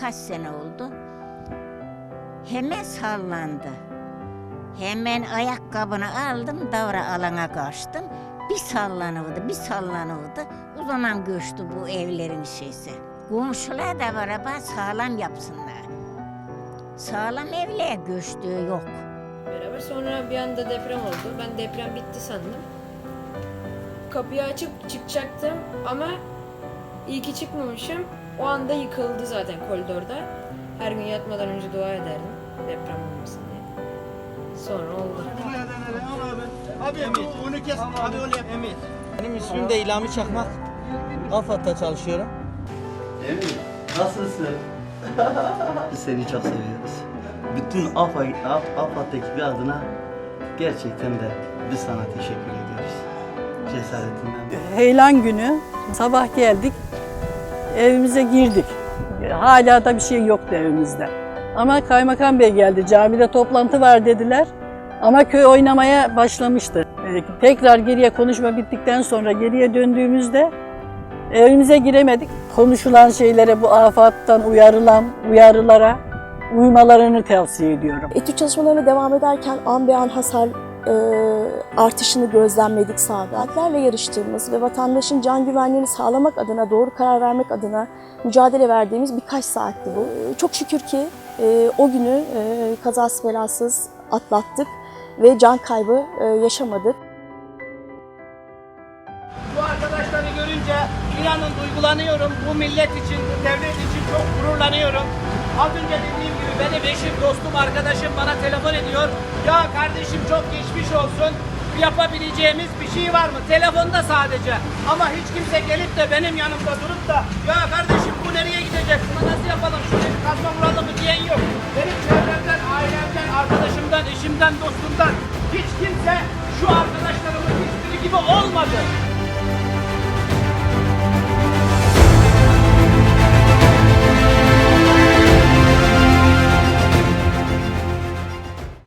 birkaç sene oldu. Hemen sallandı. Hemen ayakkabını aldım, davra alana kaçtım. Bir sallanıvdı, bir sallanıvdı. O zaman göçtü bu evlerin şeysi. Komşular da var ama sağlam yapsınlar. Sağlam evliye göçtüğü yok. beraber. Sonra bir anda deprem oldu. Ben deprem bitti sandım. Kapıyı açıp çıkacaktım ama iyi ki çıkmamışım. O anda yıkıldı zaten koridorda. Her gün yatmadan önce dua ederdim deprem olmasın diye. Sonra oldu. Abi bu onu kes. Abi öyle yap. Emir. Benim ismim de İlhami Çakmak. AFAD'da çalışıyorum. Emin, nasılsın? Biz seni çok seviyoruz. Bütün AFA, Af- AFAD ekibi adına gerçekten de biz sana teşekkür ediyoruz. Cesaretinden. Heyelan günü sabah geldik, evimize girdik. Hala da bir şey yoktu evimizde. Ama kaymakam bey geldi, camide toplantı var dediler. Ama köy oynamaya başlamıştı. Ee, Tekrar geriye konuşma bittikten sonra geriye döndüğümüzde evimize giremedik. Konuşulan şeylere bu afattan uyarılan uyarılara uymalarını tavsiye ediyorum. Etüt çalışmalarına devam ederken an be an hasar artışını gözlemledik. Saatlerle yarıştığımız ve vatandaşın can güvenliğini sağlamak adına, doğru karar vermek adına mücadele verdiğimiz birkaç saatti bu. E, Çok şükür ki e, o günü e, kazası belasız atlattık ve can kaybı e, yaşamadık. Bu arkadaşları görünce inanın duygulanıyorum. Bu millet için, devlet için çok gururlanıyorum. Az önce dediğim benim eşim, dostum, arkadaşım bana telefon ediyor. Ya kardeşim çok geçmiş olsun. Yapabileceğimiz bir şey var mı? Telefonda sadece. Ama hiç kimse gelip de benim yanımda durup da ya kardeşim bu nereye gidecek? Buna nasıl yapalım? Şuraya bir kazma vuralım mı diyen yok. Benim çevremden, ailemden, arkadaşımdan, eşimden, dostumdan hiç kimse şu arkadaşlarımın hiçbiri gibi olmadı.